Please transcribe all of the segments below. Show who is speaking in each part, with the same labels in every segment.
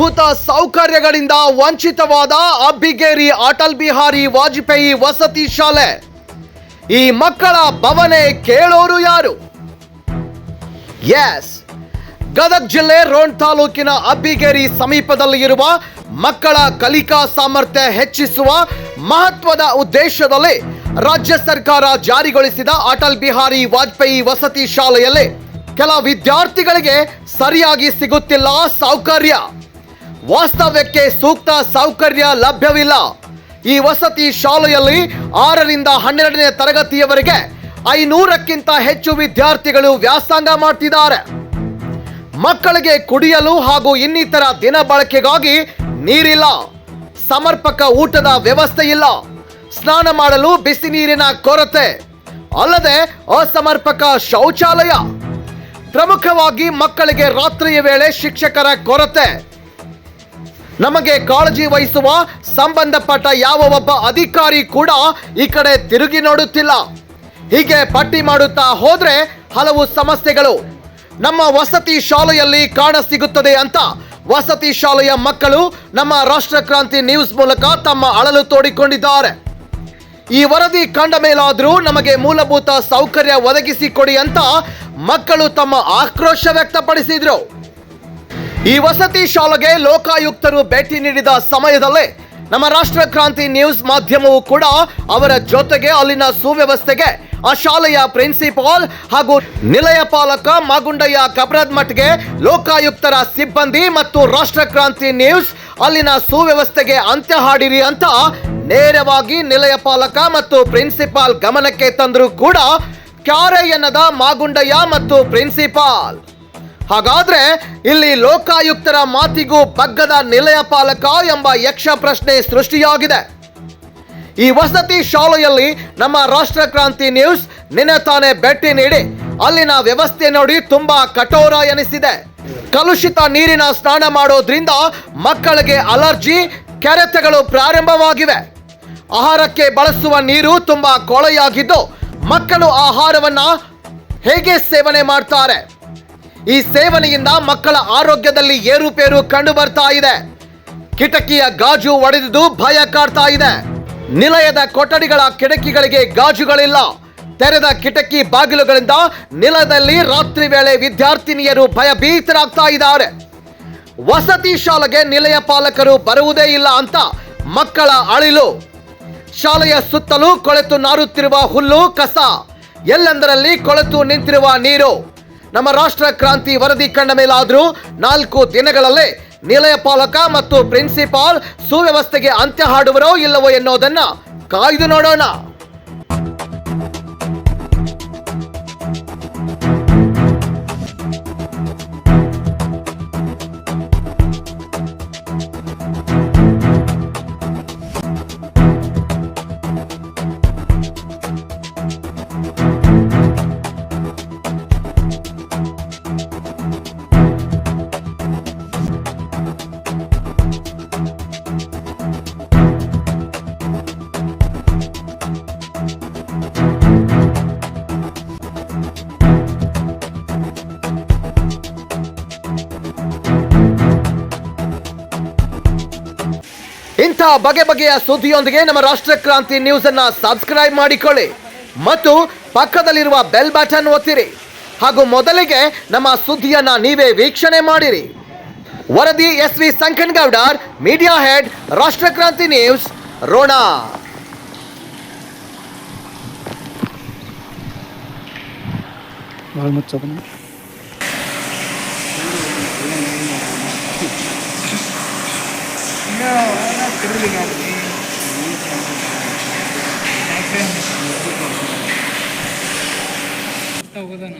Speaker 1: ಮೂಲಭೂತ ಸೌಕರ್ಯಗಳಿಂದ ವಂಚಿತವಾದ ಅಬ್ಬಿಗೇರಿ ಅಟಲ್ ಬಿಹಾರಿ ವಾಜಪೇಯಿ ವಸತಿ ಶಾಲೆ. ಈ ಮಕ್ಕಳ ಭವನೆ ಕೇಳೋರು ಯಾರು? ಎಸ್, ಗದಗ ಜಿಲ್ಲೆ ರೋಣ್ ತಾಲೂಕಿನ ಅಬ್ಬಿಗೇರಿ ಸಮೀಪದಲ್ಲಿ ಇರುವ ಮಕ್ಕಳ ಕಲಿಕಾ ಸಾಮರ್ಥ್ಯ ಹೆಚ್ಚಿಸುವ ಮಹತ್ವದ ಉದ್ದೇಶದಲ್ಲಿ ರಾಜ್ಯ ಸರ್ಕಾರ ಜಾರಿಗೊಳಿಸಿದ ಅಟಲ್ ಬಿಹಾರಿ ವಾಜಪೇಯಿ ವಸತಿ ಶಾಲೆಯಲ್ಲಿ ಕೆಲ ವಿದ್ಯಾರ್ಥಿಗಳಿಗೆ ಸರಿಯಾಗಿ ಸಿಗುತ್ತಿಲ್ಲ ಸೌಕರ್ಯ. ವಾಸ್ತವ್ಯಕ್ಕೆ ಸೂಕ್ತ ಸೌಕರ್ಯ ಲಭ್ಯವಿಲ್ಲ. ಈ ವಸತಿ ಶಾಲೆಯಲ್ಲಿ ಆರರಿಂದ ಹನ್ನೆರಡನೇ ತರಗತಿಯವರೆಗೆ ಐನೂರಕ್ಕಿಂತ ಹೆಚ್ಚು ವಿದ್ಯಾರ್ಥಿಗಳು ವ್ಯಾಸಂಗ ಮಾಡ್ತಿದ್ದಾರೆ. ಮಕ್ಕಳಿಗೆ ಕುಡಿಯಲು ಹಾಗೂ ಇನ್ನಿತರ ದಿನ ಬಳಕೆಗಾಗಿ ನೀರಿಲ್ಲ. ಸಮರ್ಪಕ ಊಟದ ವ್ಯವಸ್ಥೆ ಇಲ್ಲ. ಸ್ನಾನ ಮಾಡಲು ಬಿಸಿ ನೀರಿನ ಕೊರತೆ. ಅಲ್ಲದೆ ಅಸಮರ್ಪಕ ಶೌಚಾಲಯ. ಪ್ರಮುಖವಾಗಿ ಮಕ್ಕಳಿಗೆ ರಾತ್ರಿಯ ವೇಳೆ ಶಿಕ್ಷಕರ ಕೊರತೆ. ನಮಗೆ ಕಾಳಜಿ ವಹಿಸುವ ಸಂಬಂಧಪಟ್ಟ ಯಾವ ಒಬ್ಬ ಅಧಿಕಾರಿ ಕೂಡ ಈ ಕಡೆ ತಿರುಗಿ ನೋಡುತ್ತಿಲ್ಲ. ಹೀಗೆ ಪಟ್ಟಿ ಮಾಡುತ್ತಾ ಹೋದ್ರೆ ಹಲವು ಸಮಸ್ಯೆಗಳು. ನಮ್ಮ ವಸತಿ ಶಾಲೆಯಲ್ಲಿ ಕಾಣ ಸಿಗುತ್ತದೆ ಅಂತ ವಸತಿ ಶಾಲೆಯ ಮಕ್ಕಳು ನಮ್ಮ ರಾಷ್ಟ್ರ ಕ್ರಾಂತಿ ನ್ಯೂಸ್ ಮೂಲಕ ತಮ್ಮ ಅಳಲು ತೋಡಿಕೊಂಡಿದ್ದಾರೆ. ಈ ವರದಿ ಕಂಡ ಮೇಲಾದರೂ ನಮಗೆ ಮೂಲಭೂತ ಸೌಕರ್ಯ ಒದಗಿಸಿಕೊಡಿ ಅಂತ ಮಕ್ಕಳು ತಮ್ಮ ಆಕ್ರೋಶ ವ್ಯಕ್ತಪಡಿಸಿದ್ರು. ಈ ವಸತಿ ಶಾಲೆಗೆ ಲೋಕಾಯುಕ್ತರು ಭೇಟಿ ನೀಡಿದ ಸಮಯದಲ್ಲೇ ನಮ್ಮ ರಾಷ್ಟ್ರ ಕ್ರಾಂತಿ ನ್ಯೂಸ್ ಮಾಧ್ಯಮವು ಕೂಡ ಅವರ ಜೊತೆಗೆ ಅಲ್ಲಿನ ಸುವ್ಯವಸ್ಥೆಗೆ ಆ ಶಾಲೆಯ ಪ್ರಿನ್ಸಿಪಾಲ್ ಹಾಗೂ ನಿಲಯ ಪಾಲಕ ಮಾಗುಂಡಯ್ಯ ಕಬ್ರದ್ ಮಟ್ಗೆ ಲೋಕಾಯುಕ್ತರ ಸಿಬ್ಬಂದಿ ಮತ್ತು ರಾಷ್ಟ್ರ ಕ್ರಾಂತಿ ನ್ಯೂಸ್ ಅಲ್ಲಿನ ಸುವ್ಯವಸ್ಥೆಗೆ ಅಂತ್ಯ ಹಾಡಿರಿ ಅಂತ ನೇರವಾಗಿ ನಿಲಯ ಪಾಲಕ ಮತ್ತು ಪ್ರಿನ್ಸಿಪಾಲ್ ಗಮನಕ್ಕೆ ತಂದರೂ ಕೂಡ ಕ್ಯಾರೆ ಎನ್ನದ ಮಾಗುಂಡಯ್ಯ ಮತ್ತು ಪ್ರಿನ್ಸಿಪಾಲ್. ಹಾಗಾದ್ರೆ ಇಲ್ಲಿ ಲೋಕಾಯುಕ್ತರ ಮಾತಿಗೂ ಬಗ್ಗದ ನಿಲಯ ಪಾಲಕ ಎಂಬ ಯಕ್ಷ ಪ್ರಶ್ನೆ ಸೃಷ್ಟಿಯಾಗಿದೆ. ಈ ವಸತಿ ಶಾಲೆಯಲ್ಲಿ ನಮ್ಮ ರಾಷ್ಟ್ರ ಕ್ರಾಂತಿ ನ್ಯೂಸ್ ನಿನ್ನೆ ತಾನೇ ಭೇಟಿ ನೀಡಿ, ಅಲ್ಲಿನ ವ್ಯವಸ್ಥೆ ನೋಡಿ ತುಂಬಾ ಕಠೋರ ಎನಿಸಿದೆ. ಕಲುಷಿತ ನೀರಿನ ಸ್ನಾನ ಮಾಡೋದ್ರಿಂದ ಮಕ್ಕಳಿಗೆ ಅಲರ್ಜಿ, ಕೆರೆತಗಳು ಪ್ರಾರಂಭವಾಗಿವೆ. ಆಹಾರಕ್ಕೆ ಬಳಸುವ ನೀರು ತುಂಬಾ ಕೊಳೆಯಾಗಿದ್ದು, ಮಕ್ಕಳು ಆಹಾರವನ್ನ ಹೇಗೆ ಸೇವನೆ ಮಾಡ್ತಾರೆ? ಈ ಸೇವನೆಯಿಂದ ಮಕ್ಕಳ ಆರೋಗ್ಯದಲ್ಲಿ ಏರುಪೇರು ಕಂಡು ಬರ್ತಾ ಇದೆ. ಕಿಟಕಿಯ ಗಾಜು ಒಡೆದಿದ್ದು ಭಯ ಕಾಡ್ತಾ ಇದೆ. ನಿಲಯದ ಕೊಠಡಿಗಳ ಕಿಟಕಿಗಳಿಗೆ ಗಾಜುಗಳಿಲ್ಲ. ತೆರೆದ ಕಿಟಕಿ ಬಾಗಿಲುಗಳಿಂದ ನಿಲದಲ್ಲಿ ರಾತ್ರಿ ವೇಳೆ ವಿದ್ಯಾರ್ಥಿನಿಯರು ಭಯಭೀತರಾಗ್ತಾ ಇದ್ದಾರೆ. ವಸತಿ ಶಾಲೆಗೆ ನಿಲಯ ಪಾಲಕರು ಬರುವುದೇ ಇಲ್ಲ ಅಂತ ಮಕ್ಕಳ ಅಳಿಲು. ಶಾಲೆಯ ಸುತ್ತಲೂ ಕೊಳೆತು ನಾರುತ್ತಿರುವ ಹುಲ್ಲು ಕಸ. ಎಲ್ಲೆಂದರಲ್ಲಿ ಕೊಳೆತು ನಿಂತಿರುವ ನೀರು. ನಮ್ಮ ರಾಷ್ಟ್ರ ಕ್ರಾಂತಿ ವರದಿ ಕಂಡ ಮೇಲಾದರೂ ನಾಲ್ಕು ದಿನಗಳಲ್ಲೇ ನಿಲಯ ಪಾಲಕ ಮತ್ತು ಪ್ರಿನ್ಸಿಪಾಲ್ ಸುವ್ಯವಸ್ಥೆಗೆ ಅಂತ್ಯ ಹಾಡುವರೋ ಇಲ್ಲವೋ ಎನ್ನುವುದನ್ನು ಕಾಯ್ದು ನೋಡೋಣ. ಬಗೆ ಬಗೆಯ ಸುದ್ದಿಯೊಂದಿಗೆ ನಮ್ಮ ರಾಷ್ಟ್ರ ಕ್ರಾಂತಿ ನ್ಯೂಸ್ ಅನ್ನ ಸಬ್ಸ್ಕ್ರೈಬ್ ಮಾಡಿಕೊಳ್ಳಿ. ಮತ್ತು ಪಕ್ಕದಲ್ಲಿರುವ ಬೆಲ್ ಬಟನ್ ಒತ್ತಿರಿ. ಹಾಗೂ ಮೊದಲಿಗೆ ನಮ್ಮ ಸುದ್ದಿಯನ್ನ ನೀವೇ ವೀಕ್ಷಣೆ ಮಾಡಿರಿ. ವರದಿ S V Sankanagoudar media head Rashtra Kranti news Ron.
Speaker 2: ಭಾಳ ಮುಚ್ಚೋದನ್ನ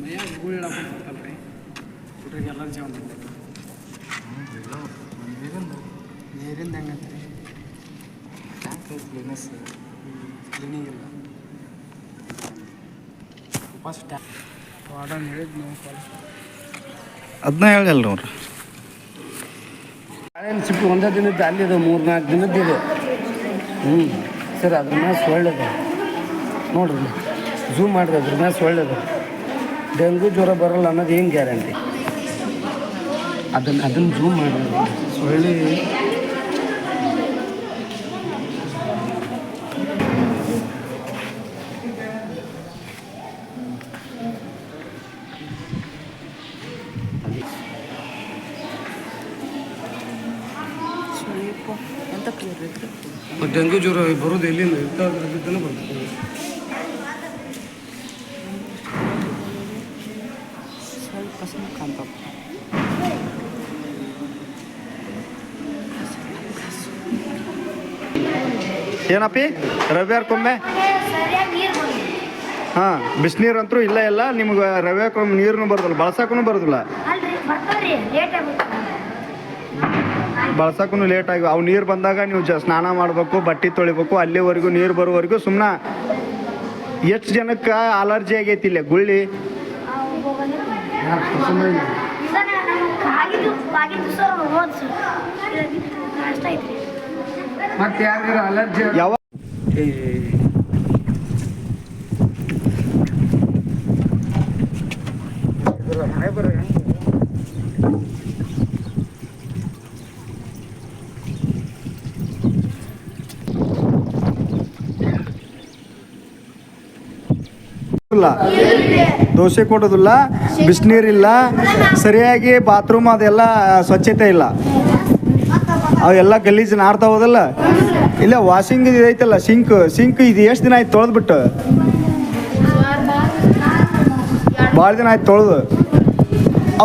Speaker 3: ಮೈಯಾಗ ಗುಳ್ಳ ಹಾಕೊಂಡ್ಬಿಡ್ತಲ್ರಿ ಹುಡುಗರಿಗೆ ಎಲ್ಲ ನೀರಿಂದ ಹೆಂಗಂತ್ರಿ ಕ್ಲೀನೆಸ್ ಕ್ಲೀನಿಂಗ್ ಇಲ್ಲ ಫಸ್ಟ್ ವಾರ್ಡನ್ ಹೇಳಿದ್ ನೀವು
Speaker 2: ಅದನ್ನ ಹೇಳಿಲ್ಲ
Speaker 4: ಬಾಳೆಹಣ್ಣು ಸಿಪ್ಪಿ ಒಂದೇ ದಿನದ್ದು ಅಲ್ಲಿದೆ ಮೂರು ನಾಲ್ಕು ದಿನದ್ದು ಇದೆ. ಹ್ಞೂ ಸರ್, ಅದ್ರ ಮ್ಯಾಸ್ ಒಳ್ಳೇದು. ನೋಡ್ರಿ ಝೂಮ್ ಮಾಡಿದೆ ಅದ್ರ ಮ್ಯಾಸ್ ಒಳ್ಳೇದು. ಡೆಂಗು ಜ್ವರ ಬರೋಲ್ಲ ಅನ್ನೋದು ಏನು ಗ್ಯಾರಂಟಿ ಅದನ್ನು ಅದನ್ನು ಝೂಮ್ ಮಾಡಿ ಸೊಳ್ಳೆ ಡೆಂಗ್ಯೂ ಜ್ವರ ಬರೋದು ಎಲ್ಲಿಂದ? ಇರ್ತಾನೆ ಬರ್ತದೆ.
Speaker 2: ಏನಪ್ಪಿ?
Speaker 5: ಬಿಸಿನೀರ್
Speaker 2: ಹಾಂ ಬಿಸಿನೀರು ಅಂತೂ ಇಲ್ಲ ಇಲ್ಲ ನಿಮ್ಗೆ ರವ್ಯಾರ್ಕೊಮ್ಮೆ ನೀರನ್ನು ಬರೋದಿಲ್ಲ ಬಳಸಕ್ಕೂ ಬರೋದಿಲ್ಲ. ಬಳಸಕ್ಕೂ ಲೇಟ್ ಆಗಿ ಅವು ನೀರು ಬಂದಾಗ ನೀವು ಜ ಸ್ನಾನ ಮಾಡಬೇಕು ಬಟ್ಟೆ ತೊಳಿಬೇಕು ಅಲ್ಲಿವರೆಗೂ ನೀರು ಬರೋವರೆಗೂ ಸುಮ್ಮನೆ ಎಷ್ಟು ಜನಕ್ಕೆ ಅಲರ್ಜಿ ಆಗೈತಿ ಇಲ್ಲೇ ಗುಳ್ಳಿ?
Speaker 4: ಮತ್ತೆ ಅಲರ್ಜಿ
Speaker 2: ಯಾವ ಇಲ್ಲ ದೋಸೆ ಕೊಡೋದಿಲ್ಲ ಬಿಸಿನೀರಿಲ್ಲ ಸರಿಯಾಗಿ ಬಾತ್ರೂಮ್ ಅದೆಲ್ಲ ಸ್ವಚ್ಛತೆ ಇಲ್ಲ. ಅವೆಲ್ಲ ಗಲೀಜು ನಾಡ್ತಾ ಹೋದಲ್ಲ. ಇಲ್ಲ ವಾಷಿಂಗ್ ಇದೈತಲ್ಲ ಸಿಂಕ್ ಸಿಂಕ್ ಇದು ಎಷ್ಟು ದಿನ ಆಯ್ತು ತೊಳೆದ್ಬಿಟ್ಟು? ಭಾಳ ದಿನ ಆಯ್ತು ತೊಳೆದು.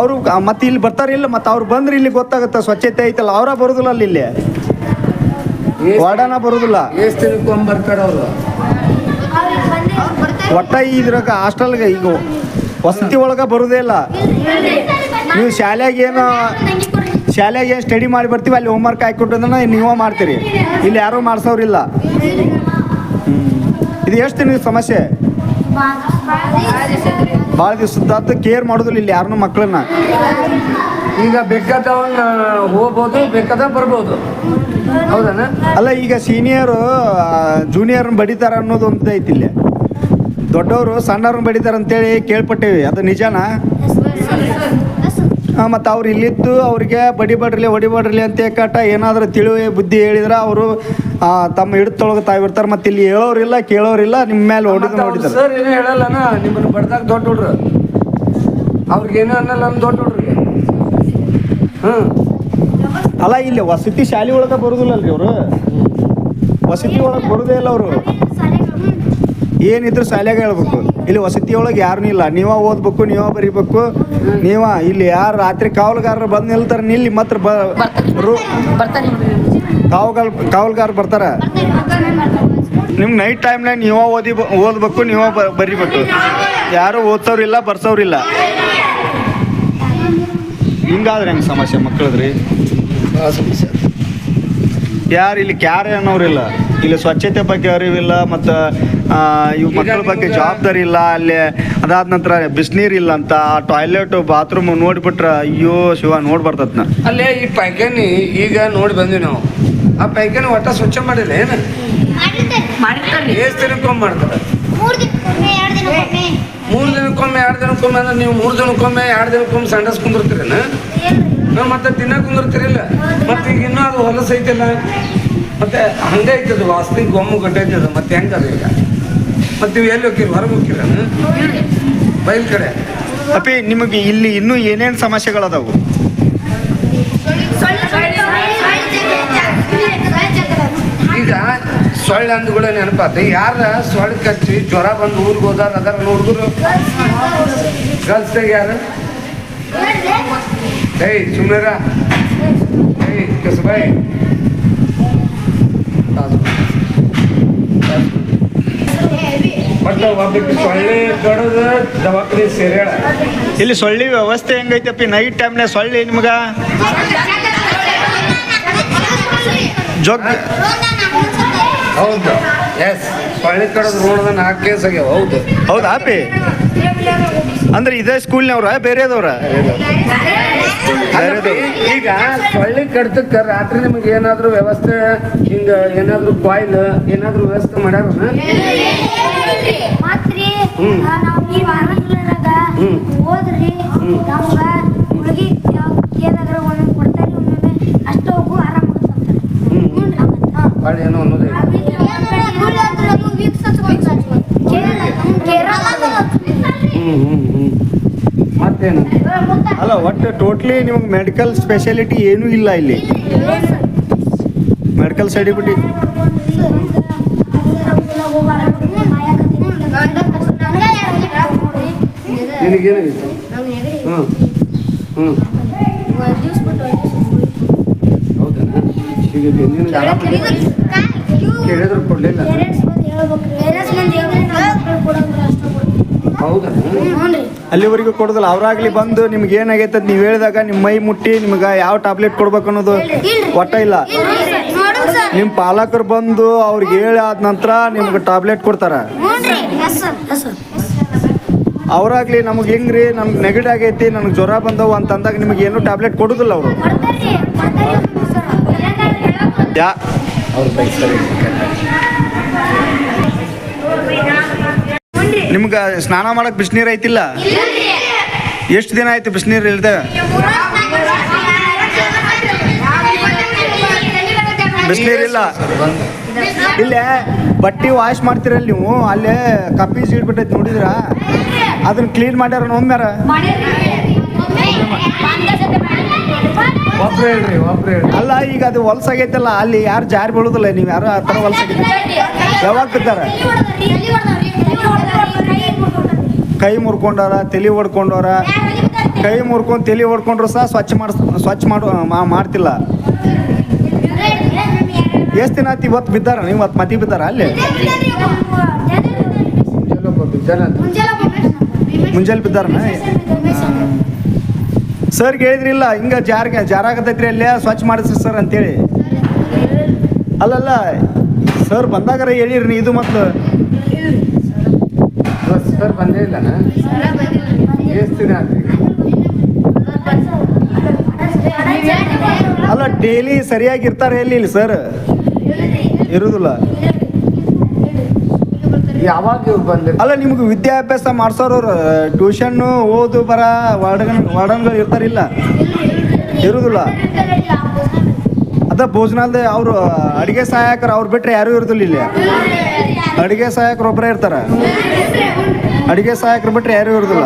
Speaker 2: ಅವರು ಮತ್ತೆ ಇಲ್ಲಿ ಬರ್ತಾರೆ ಇಲ್ಲ ಮತ್ತೆ ಅವ್ರು ಬಂದ್ರೆ ಇಲ್ಲಿ ಗೊತ್ತಾಗುತ್ತೆ ಸ್ವಚ್ಛತೆ ಐತಲ್ಲ ಅವರ ಬರೋದಿಲ್ಲ ಅಲ್ಲಿ ಇಲ್ಲಿ. ವಾರ್ಡನ ಬರೋದಿಲ್ಲ.
Speaker 4: ಎಷ್ಟು ಬರ್ತಾರೆ ಅವರು?
Speaker 2: ಒಟ್ಟ ಇದ್ರಾಗ ಹಾಸ್ಟೆಲ್ಗೆ ಈಗ ವಸತಿ ಒಳಗೆ ಬರೋದೇ ಇಲ್ಲ. ನೀವು ಶಾಲೆಗೆ ಏನು ಶಾಲೆಗೆ ಏನು ಸ್ಟಡಿ ಮಾಡಿ ಬರ್ತೀವಿ ಅಲ್ಲಿ ಹೋಮ್ವರ್ಕ್ ಹಾಕಿಕೊಟ್ಟಂದ್ರೆ ನೀವೇ ಮಾಡ್ತೀರಿ. ಇಲ್ಲಿ ಯಾರೂ ಮಾಡ್ಸೋರಿಲ್ಲ. ಇದು ಎಷ್ಟು ನಿಮಗೆ ಸಮಸ್ಯೆ? ಭಾಳ ದಿವಸದ ಕೇರ್ ಮಾಡೋದಿಲ್ಲ ಇಲ್ಲಿ ಯಾರನ್ನೂ ಮಕ್ಕಳನ್ನ
Speaker 4: ಈಗ ಬೇಕಾದವನ್ನ ಹೋಗ್ಬೋದು ಬೇಕಾದ ಬರ್ಬೋದು. ಹೌದನ?
Speaker 2: ಅಲ್ಲ ಈಗ ಸೀನಿಯರು ಜೂನಿಯರ್ನ ಬಡಿತಾರ ಅನ್ನೋದು ಒಂದು ಐತಿ ಇಲ್ಲಿ. ದೊಡ್ಡವರು ಸಣ್ಣವ್ರನ್ನ ಬಡಿತಾರೆ ಅಂತೇಳಿ ಕೇಳ್ಪಟ್ಟೇವಿ. ಅದು ನಿಜನಾ? ಮತ್ತು ಅವ್ರು ಇಲ್ಲಿದ್ದು ಅವ್ರಿಗೆ ಬಡಿಬಡ್ರಲಿ ಹೊಡಿಬಡ್ರಲಿ ಅಂತ ಕಟ್ಟ ಏನಾದರೂ ತಿಳುವೆ ಬುದ್ಧಿ ಹೇಳಿದ್ರೆ ಅವರು ತಮ್ಮ ಹಿಡಿತೊಳಗೆ ತಾವಿರ್ತಾರೆ ಮತ್ತು ಇಲ್ಲಿ ಹೇಳೋರಿಲ್ಲ ಕೇಳೋರಿಲ್ಲ ನಿಮ್ಮ ಮೇಲೆ ಹೊಡೆದು ನೋಡಿದ್ರು.
Speaker 4: ಸರ್ ಏನು ಹೇಳಲ್ಲನ ನಿಮ್ಮನ್ನು ಬಡ್ದಾಗ ದೊಡ್ಡ ಹುಡ್ರು. ಅವ್ರಿಗೇನು ಅನ್ನಲ್ಲ ನಮ್ಮ ದೊಡ್ಡ ಹುಡ್ರಿಗೆ. ಹ್ಞೂ
Speaker 2: ಅಲ್ಲ ಇಲ್ಲಿ ವಸತಿ ಶಾಲೆ ಒಳಗೆ ಬರೋದಿಲ್ಲಲ್ರಿ ಅವರು? ವಸತಿ ಒಳಗೆ ಬರೋದೇ ಇಲ್ಲ ಅವರು. ಏನಿದ್ರು ಶಾಲೆಗೆ ಹೇಳ್ಬೇಕು. ಇಲ್ಲಿ ವಸತಿ ಒಳಗೆ ಯಾರು ಇಲ್ಲ. ನೀವ ಓದ್ಬೇಕು ನೀವ ಬರಿಬೇಕು. ನೀವ ಇಲ್ಲಿ ಯಾರು ರಾತ್ರಿ ಕಾವಲುಗಾರರು ಬಂದು ನಿಲ್ತಾರೆ ನಿಲ್ಲಿ ಮಾತ್ರ ಕಾವಲ್ ಕಾವಲ್ಗಾರ ಬರ್ತಾರ? ನಿಮ್ಗೆ ನೈಟ್ ಟೈಮ್ನಾಗ ನೀವ ಓದಿ ಓದ್ಬೇಕು ನೀವ ಬರೀಬೇಕು ಬರಿಬೇಕು. ಯಾರು ಓದ್ಸೋರಿಲ್ಲ ಬರ್ಸೋರಿಲ್ಲ ಹಿಂಗಾದ್ರೆ ಹೆಂಗೆ ಸಮಸ್ಯೆ ಮಕ್ಕಳದ್ರಿ ಯಾರು ಇಲ್ಲಿ ಕ್ಯಾರೆ ಅನ್ನೋರಿಲ್ಲ ಇಲ್ಲಿ ಸ್ವಚ್ಛತೆ ಬಗ್ಗೆ ಅರಿವಿಲ್ಲ ಮತ್ತು ಇವು ಮಕ್ಕಳ ಬಗ್ಗೆ ಜವಾಬ್ದಾರಿ ಇಲ್ಲ ಅಲ್ಲಿ ಅದಾದ ನಂತರ ಬಿಸಿನೀರು ಇಲ್ಲ ಅಂತ ಟಾಯ್ಲೆಟ್ ಬಾತ್ರೂಮ್ ನೋಡಿಬಿಟ್ರೆ ಅಯ್ಯೋ ಶಿವ ನೋಡಿ ಬರ್ತದ್ನ
Speaker 4: ಅಲ್ಲೇ ಈ ಪೈಖಾನಿ ಈಗ ನೋಡಿ ಬಂದ್ವಿ ನಾವು. ಆ ಪೈಖಾನಿ ಒಟ್ಟ ಸ್ವಚ್ಛ ಮಾಡಿಲ್ಲ ಏನು? ಎಷ್ಟು ದಿನಕ್ಕೊಮ್ಮೆ ಮಾಡ್ತಾರೆ.
Speaker 5: ಮೂರು ದಿನಕ್ಕೊಮ್ಮೆ ಎರಡು ದಿನಕ್ಕೊಮ್ಮೆ.
Speaker 4: ಅಂದ್ರೆ ನೀವು ಮೂರು ದಿನಕ್ಕೊಮ್ಮೆ ಎರಡು ದಿನಕ್ಕೊಮ್ಮೆ ಸಂಡಸ್ ಕುಂದಿರ್ತೀರೇನ? ನಾವು ಮತ್ತೆ ದಿನ ಕುಂದಿರ್ತೀರಿಲ್ಲ. ಮತ್ತೆ ಈಗ ಇನ್ನೂ ಅದು ಹೊಲಸು ಐತಿಲ್ಲ ಮತ್ತೆ ಹಂಗೆ ಐತದ ವಾಸ್ತಿ ಗೊಮ್ಮು ಗಟ್ಟೈತದ ಮತ್ತೆ ಹೆಂಗದ ಈಗ? ಮತ್ತೆ ನೀವು ಎಲ್ಲಿ ಹೋಗಿರಿ ಹೊರಗೆ ಹೋಗಿರ ಬೈಲ್ ಕಡೆ.
Speaker 2: ಅಪ್ಪಿ ನಿಮಗೆ ಇಲ್ಲಿ ಇನ್ನೂ ಏನೇನು ಸಮಸ್ಯೆಗಳದಾವು?
Speaker 4: ಈಗ ಸೊಳ್ಳೆ ಅಂದ್ಗಳ ನೆನಪಾತ. ಯಾರ ಸೊಳ್ಳೆ ಕಚ್ಚಿ ಜ್ವರ ಬಂದು ಊರಿಗೆ ಹೋದಾರ ಅದಾರ ಹುಡುಗರು ಗರ್ಲ್ಸ್ದಾಗ ಯಾರು? ಏಯ್ ಸುಮ್ಮನೆ ಏಯ್ ಕಸಬಾಯ್. ಬಟ್ ಒಬ್ಬಕ್ಕೆ ಸೊಳ್ಳೆ ಕಡದ ದವಾಖಾನೆ ಸೇರ್ಯಾಳ
Speaker 2: ಇಲ್ಲಿ ಸೊಳ್ಳಿ ವ್ಯವಸ್ಥೆ ಹೆಂಗೈತಪ್ಪಿ ನೈಟ್ ಟೈಮ್ನಾಗ ಸೊಳ್ಳಿ ನಿಮ್ಗ? ಜೋಗ್
Speaker 4: ಹೌದು. ಎಸ್ ಸೊಳ್ಳೆ ಕಡದ ರೋಡದ ನಾಲ್ಕು ಕೇಸ್ ಆಗ್ಯಾವ. ಹೌದು.
Speaker 2: ಹೌದಾ ಅಪ್ಪಿ? ಅಂದ್ರೆ ಇದೇ ಸ್ಕೂಲ್ನವ್ರ? ಬೇರೆದವ್ರ?
Speaker 4: ಈಗ ಸೊಳ್ಳೆ ಕಡ್ತಕ್ಕ ರಾತ್ರಿ ನಿಮಗೆ ಏನಾದ್ರು ವ್ಯವಸ್ಥೆ ಹಿಂಗ ಏನಾದ್ರು ಕಾಯಿಲ್ ಏನಾದ್ರು ವ್ಯವಸ್ಥೆ ಮಾಡ್ಯಾರ ಹ್ಮ್. ಹ್ಮ್.
Speaker 5: ಆರಾಮ
Speaker 4: ಏನೋ ಅನ್ನೋದೇ ಮತ್ತೇನು?
Speaker 2: ಅಲ್ಲ ಒಟ್ಟು ಟೋಟ್ಲಿ ನಿಮಗೆ ಮೆಡಿಕಲ್ ಸ್ಪೆಷಾಲಿಟಿ ಏನೂ ಇಲ್ಲ ಇಲ್ಲಿ. ಮೆಡಿಕಲ್ ಸರ್ಟಿಫಿಕೇಟ್
Speaker 4: ನಿನಗೇನಾಗಿತ್ತು? ಹ್ಞೂ ಹೌದಾ ಕೇಳಿದ್ರು ಕೊಡಲಿಲ್ಲ.
Speaker 2: ಅಲ್ಲಿವರೆಗೂ ಕೊಡೋದಲ್ಲ. ಅವ್ರಾಗ್ಲಿ ಬಂದು ನಿಮ್ಗೆ ಏನಾಗೈತೆ ನೀವ್ ನೀವು ಹೇಳಿದಾಗ ನಿಮ್ಮ ಮೈ ಮುಟ್ಟಿ ನಿಮ್ಗೆ ಯಾವ ಟ್ಯಾಬ್ಲೆಟ್ ಕೊಡ್ಬೇಕು ಅನ್ನೋದು ಒಟ್ಟ ಇಲ್ಲ. ನಿಮ್ಮ ಪಾಲಕರು ಬಂದು ಅವ್ರಿಗೆ ಹೇಳಿ ಆದ ನಂತರ ನಿಮ್ಗೆ ಟ್ಯಾಬ್ಲೆಟ್ ಕೊಡ್ತಾರ. ಅವ್ರಾಗ್ಲಿ ನಮ್ಗೆ ಹೆಂಗ್ರಿ? ನಮ್ಗೆ ನೆಗಡಿ ಆಗೈತಿ ನನಗೆ ಜ್ವರ ಬಂದವು ಅಂತಂದಾಗ ನಿಮಗೆ ಏನು ಟ್ಯಾಬ್ಲೆಟ್ ಕೊಡೋದಿಲ್ಲ ಅವರು. ಯಾ.
Speaker 4: ಅವ್ರ ಬೈಕ್ ಸರಿ
Speaker 2: ನಿಮ್ಗೆ ಸ್ನಾನ ಮಾಡಕ್ ಬಿಸಿನೀರು ಐತಿಲ್ಲ? ಎಷ್ಟು ದಿನ ಆಯ್ತು ಬಿಸಿನೀರು ಇಲ್ದೆ? ಬಿಸಿನೀರಿಲ್ಲ ಇಲ್ಲೇ. ಬಟ್ಟೆ ವಾಶ್ ಮಾಡ್ತೀರಲ್ಲ ನೀವು ಅಲ್ಲೇ ಕಪ್ಪಿ ಸೀಡ್ ಬಿಟ್ಟೈತಿ ನೋಡಿದ್ರ? ಅದನ್ನ ಕ್ಲೀನ್ ಮಾಡ್ಯಾರ ಒಮ್ಮ್ಯಾರ? ಅಲ್ಲ ಈಗ ಅದು ಹೊಲ್ಸಾಗೈತಲ್ಲ ಅಲ್ಲಿ ಯಾರು ಜಾರಿ ಬೀಳುದಿಲ್ಲ ನೀವು ಯಾರು ಆ ಥರ ಹೊಲ್ಸಾಗೈತಿ ಯಾವಾಗ ಕೈ ಮುರ್ಕೊಂಡಾರ ತಲೆ ಹೊಡ್ಕೊಂಡವ್ರ ಕೈ ಮುರ್ಕೊಂಡು ತಲೆ ಹೊಡ್ಕೊಂಡ್ರು ಸಹ ಸ್ವಚ್ಛ ಮಾಡಿಸ್, ಸ್ವಚ್ಛ ಮಾಡು ಮಾಡ್ತಿಲ್ಲ. ಎಷ್ಟು ದಿನ ಆಯ್ತು ಇವತ್ತು ಬಿದ್ದಾರ? ನೀವು ಇವತ್ತು ಮತಿ ಬಿದ್ದಾರ ಅಲ್ಲಿ? ಮುಂಜಾನೆ ಬಿದ್ದಾರ ಸರ್ಗೆ ಹೇಳಿದ್ರಿಲ್ಲ ಹಿಂಗ ಜಾರ ಜಾರಾಗತೈತ್ರಿ ಅಲ್ಲೇ, ಸ್ವಚ್ಛ ಮಾಡಿಸ್ರಿ ಸರ್ ಅಂತೇಳಿ. ಅಲ್ಲಲ್ಲ ಸರ್ ಬಂದಾಗಾರ ಹೇಳಿರಿ ಇದು ಮತ್ತು.
Speaker 4: ಸರ್ ಬಂದೇ ಇಲ್ಲ ಎಷ್ಟು ದಿನ
Speaker 2: ಅಲ್ಲ ಡೈಲಿ ಸರಿಯಾಗಿ ಇರ್ತಾರೆ ಎಲ್ಲಿ ಇಲ್ಲಿ ಸರ್ ಇರುದಿಲ್ಲ.
Speaker 4: ಯಾವಾಗ
Speaker 2: ಅಲ್ಲ ನಿಮ್ಗೆ ವಿದ್ಯಾಭ್ಯಾಸ ಮಾಡ್ಸೋರು ಟ್ಯೂಷನ್ನು ಓದು ಬರ ವಾರ್ಡನ್ ವಾರ್ಡನ್ಗಳು ಇರ್ತಾರಿಲ್ಲ. ಇರುದಿಲ್ಲ. ಅದ ಭೋಜನಾಲ್ದೆ ಅವರು ಅಡಿಗೆ ಸಹಾಯಕರು ಅವ್ರು ಬಿಟ್ರೆ ಯಾರು ಇರೋದಿಲ್ಲ ಇಲ್ಲಿ. ಅಡಿಗೆ ಸಹಾಯಕರು ಒಬ್ಬರೇ ಇರ್ತಾರೆ. ಅಡುಗೆ ಸಹಾಯಕರು ಬಿಟ್ರೆ ಯಾರು ಇರೋದಿಲ್ಲ.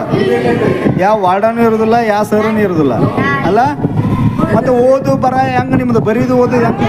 Speaker 2: ಯಾವ ವಾರ್ಡನು ಇರೋದಿಲ್ಲ, ಯಾವ ಸರ್ನೂ ಇರೋದಿಲ್ಲ. ಅಲ್ಲ? ಮತ್ತೆ ಓದು, ಬರ, ಹೆಂಗೆ ನಿಮ್ದು? ಬರೀದು ಓದು ಹೆಂಗೆ?